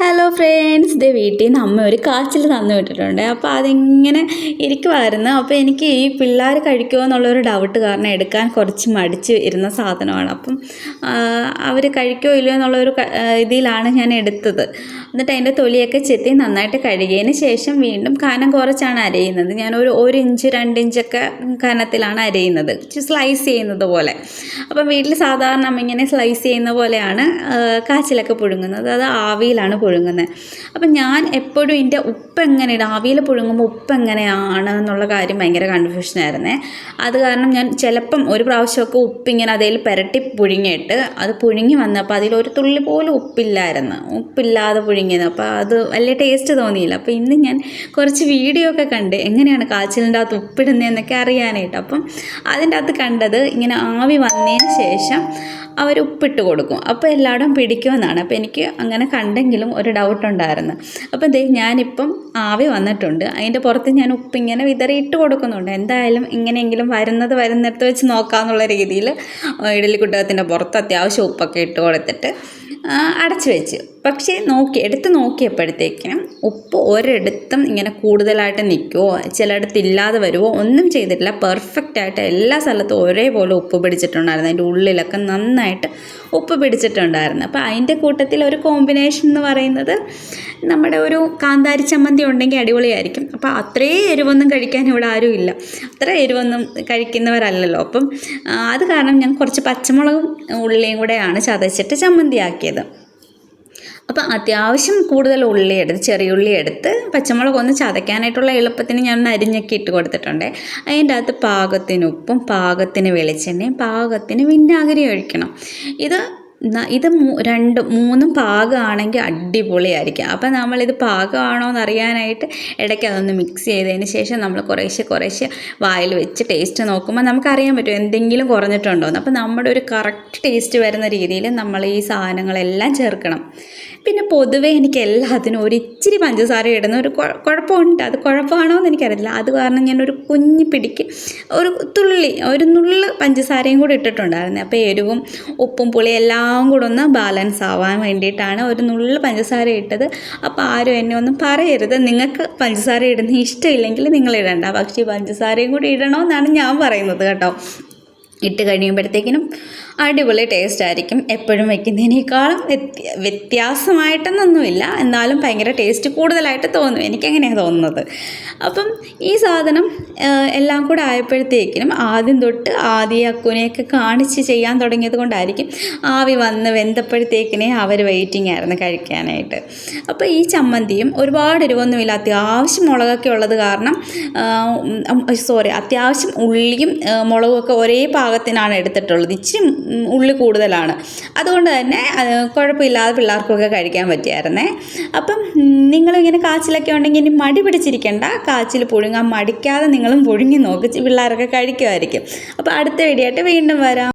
Hello friends ഇത് വീട്ടിൽ നിന്ന് അമ്മ ഒരു കാച്ചിൽ തന്നു വിട്ടിട്ടുണ്ട്. അപ്പോൾ അതിങ്ങനെ ഇരിക്കുമായിരുന്നു അപ്പോൾ എനിക്ക് ഈ പിള്ളേർ കഴിക്കുമോ എന്നുള്ളൊരു ഡൗട്ട് കാരണം എടുക്കാൻ കുറച്ച് മടിച്ച് ഇരുന്ന സാധനമാണ്. അപ്പം അവർ കഴിക്കുമോ ഇല്ലയോ എന്നുള്ളൊരു ഇതിലാണ് ഞാൻ എടുത്തത്. എന്നിട്ട് അതിന്റെ തൊലിയൊക്കെ ചെത്തി നന്നായിട്ട് കഴുകിയതിന് ശേഷം വീണ്ടും കനം കുറച്ചാണ് അരയുന്നത്. ഞാൻ ഒരു ഒരു ഇഞ്ച് രണ്ട് ഇഞ്ചൊക്കെ കനത്തിലാണ് അരയുന്നത്. സ്ലൈസ് ചെയ്യുന്നത് പോലെ. അപ്പം വീട്ടിൽ സാധാരണ ഇങ്ങനെ സ്ലൈസ് ചെയ്യുന്ന പോലെയാണ് കാച്ചിലൊക്കെ പുഴുങ്ങുന്നത്. അത് ആവിയിലാണ് പുഴുങ്ങുന്നത്. അപ്പം ഞാൻ എപ്പോഴും എന്റെ ഉപ്പ് എങ്ങനെയാണ് ആവിയിൽ പുഴുങ്ങുമ്പോൾ ഉപ്പ് എങ്ങനെയാണ് എന്നുള്ള കാര്യം ഭയങ്കര കൺഫ്യൂഷനായിരുന്നേ അത് കാരണം ഞാൻ ചിലപ്പം ഒരു പ്രാവശ്യമൊക്കെ ഉപ്പിങ്ങനെ അതിൽ പുരട്ടി പുഴുങ്ങിയിട്ട് അത് പുഴുങ്ങി വന്നപ്പോൾ അതിലൊരു തുള്ളി പോലും ഉപ്പില്ലായിരുന്നു. ഉപ്പില്ലാതെ പുഴുങ്ങിയത് അപ്പോൾ അത് വലിയ ടേസ്റ്റ് തോന്നിയില്ല. അപ്പോൾ ഇന്ന് ഞാൻ കുറച്ച് വീഡിയോ ഒക്കെ കണ്ട് എങ്ങനെയാണ് കാച്ചിലിന്റെ അകത്ത് ഉപ്പിടുന്നതെന്നൊക്കെ അറിയാനായിട്ട്. അപ്പം അതിന്റെ അകത്ത് കണ്ടത് ഇങ്ങനെ ആവി വന്നതിന് ശേഷം അവർ ഉപ്പിട്ട് കൊടുക്കും. അപ്പോൾ എല്ലായിടും പിടിക്കുമെന്നാണ്. അപ്പോൾ എനിക്ക് അങ്ങനെ കണ്ടെങ്കിലും ഒരു ഡൗട്ട് ഉണ്ടായിരുന്നു. അപ്പോൾ ദേ ഞാനിപ്പം ആവി വന്നിട്ടുണ്ട്. അതിന്റെ പുറത്ത് ഞാൻ ഉപ്പിങ്ങനെ വിതറി ഇട്ട് കൊടുക്കുന്നുണ്ട്. എന്തായാലും ഇങ്ങനെയെങ്കിലും വരുന്നത് വരുന്നിടത്ത് വെച്ച് നോക്കാമെന്നുള്ള രീതിയിൽ ഇഡലി കുട്ടകത്തിന്റെ പുറത്ത് അത്യാവശ്യം ഉപ്പൊക്കെ ഇട്ട് കൊടുത്തിട്ട് അടച്ചു വെച്ച്. പക്ഷേ നോക്കി എടുത്ത് നോക്കിയപ്പോഴത്തേക്കിനും ഉപ്പ് ഒരിടത്തും ഇങ്ങനെ കൂടുതലായിട്ട് നിൽക്കുമോ ചിലയിടത്ത് ഇല്ലാതെ വരുമോ ഒന്നും ചെയ്തിട്ടില്ല. പെർഫെക്റ്റ് ആയിട്ട് എല്ലാ സ്ഥലത്തും ഒരേപോലെ ഉപ്പ് പിടിച്ചിട്ടുണ്ടായിരുന്നു. അതിന്റെ ഉള്ളിലൊക്കെ നന്നായിട്ട് ഉപ്പ് പിടിച്ചിട്ടുണ്ടായിരുന്നു. അപ്പോൾ അതിന്റെ കൂട്ടത്തിൽ ഒരു കോമ്പിനേഷൻ എന്ന് പറയുന്നത് നമ്മുടെ ഒരു കാന്താരി ചമ്മന്തി ഉണ്ടെങ്കിൽ അടിപൊളിയായിരിക്കും. അപ്പോൾ അത്രയും എരിവൊന്നും കഴിക്കാൻ ഇവിടെ ആരും ഇല്ല. അത്ര എരിവൊന്നും കഴിക്കുന്നവരല്ലല്ലോ. അപ്പം അത് കാരണം ഞാൻ കുറച്ച് പച്ചമുളകും ഉള്ളിയും കൂടെയാണ് ചതച്ചിട്ട് ചമ്മന്തിയാക്കിയത്. അപ്പം അത്യാവശ്യം കൂടുതൽ ഉള്ളി എടുത്ത് ചെറിയ ഉള്ളി എടുത്ത് പച്ചമുളക് ഒന്ന് ചതയ്ക്കാനായിട്ടുള്ള എളുപ്പത്തിന് ഞാൻ അരിഞ്ഞൊക്കെ ഇട്ട് കൊടുത്തിട്ടുണ്ട്. അതിന്റെ അകത്ത് പാകത്തിന് ഉപ്പും പാകത്തിന് വെളിച്ചെണ്ണയും പാകത്തിന് വിനാഗിരി ഒഴിക്കണം. ഇത് ഇത് രണ്ട് മൂന്നും പാകമാണെങ്കിൽ അടിപൊളിയായിരിക്കും. അപ്പം നമ്മളിത് പാകമാണോ എന്ന് അറിയാനായിട്ട് ഇടയ്ക്ക് അതൊന്ന് മിക്സ് ചെയ്തതിന് ശേഷം നമ്മൾ കുറേശ്ശെ കുറേശ്ശെ വായിൽ വെച്ച് ടേസ്റ്റ് നോക്കുമ്പോൾ നമുക്കറിയാൻ പറ്റും എന്തെങ്കിലും കുറഞ്ഞിട്ടുണ്ടോ എന്ന് അപ്പം നമ്മുടെ ഒരു കറക്റ്റ് ടേസ്റ്റ് വരുന്ന രീതിയിൽ നമ്മൾ ഈ സാധനങ്ങളെല്ലാം ചേർക്കണം. പിന്നെ പൊതുവേ എനിക്ക് എല്ലാത്തിനും ഒരു ഇച്ചിരി പഞ്ചസാര ഇടുന്ന ഒരു കുഴ- കുഴപ്പമുണ്ട്. അത് കുഴപ്പമാണോ എന്ന് എനിക്കറിയില്ല. അത് കാരണം ഞാൻ ഒരു കുഞ്ഞു പിടിക്ക് ഒരു തുള്ളി ഒരു നുള്ള് പഞ്ചസാരയും കൂടി ഇട്ടിട്ടുണ്ടായിരുന്നു. അപ്പോൾ എരിവും ഉപ്പും പുളിയും എല്ലാം കൂടെ ഒന്ന് ബാലൻസ് ആവാൻ വേണ്ടിയിട്ടാണ് ഒരു നുള്ള് പഞ്ചസാര ഇട്ടത്. അപ്പോൾ ആരും എന്നെ ഒന്നും പറയരുത്. നിങ്ങൾക്ക് പഞ്ചസാര ഇടുന്ന ഇഷ്ടമില്ലെങ്കിൽ നിങ്ങൾ ഇടണ്ട. പക്ഷേ പഞ്ചസാരയും കൂടി ഇടണമെന്നാണ് ഞാൻ പറയുന്നത് കേട്ടോ. ഇട്ട് കഴിയുമ്പോഴത്തേക്കിനും അടിപൊളി ടേസ്റ്റ് ആയിരിക്കും. എപ്പോഴും വെക്കുന്നതിനേക്കാളും വ്യത്യാസമായിട്ടെന്നൊന്നുമില്ല. എന്നാലും ഭയങ്കര ടേസ്റ്റ് കൂടുതലായിട്ട് തോന്നും. എനിക്കങ്ങനെയാണ് തോന്നുന്നത്? അപ്പം ഈ സാധനം എല്ലാം കൂടെ ആയപ്പോഴത്തേക്കിനും ആദ്യം തൊട്ട് ആദ്യ അക്കുനെയൊക്കെ കാണിച്ച് ചെയ്യാൻ തുടങ്ങിയത് കൊണ്ടായിരിക്കും ആവി വന്ന് വെന്തപ്പോഴത്തേക്കിനെ അവർ വെയിറ്റിംഗ് ആയിരുന്നു കഴിക്കാനായിട്ട്. അപ്പോൾ ഈ ചമ്മന്തിയും ഒരുപാട് എരിവൊന്നുമില്ല അത്യാവശ്യം മുളകൊക്കെ ഉള്ളത് കാരണം സോറി അത്യാവശ്യം ഉള്ളിയും മുളകും ഒക്കെ ഒരേ പാകത്തിനാണ് എടുത്തിട്ടുള്ളത്. ഇച്ചിരി ഉള്ളി കൂടുതലാണ്. അതുകൊണ്ട് തന്നെ കുഴപ്പമില്ലാതെ പിള്ളേർക്കൊക്കെ കഴിക്കാൻ പറ്റിയായിരുന്നേ. അപ്പം നിങ്ങളിങ്ങനെ കാച്ചിലൊക്കെ ഉണ്ടെങ്കിൽ ഇനി മടി പിടിച്ചിരിക്കേണ്ട. കാച്ചിൽ പുഴുങ്ങാൻ മടിക്കാതെ നിങ്ങളും പുഴുങ്ങി നോക്കി. പിള്ളേരൊക്കെ കഴിക്കുമായിരിക്കും. അപ്പോൾ അടുത്ത വീഡിയോ ആയിട്ട് വീണ്ടും വരാം.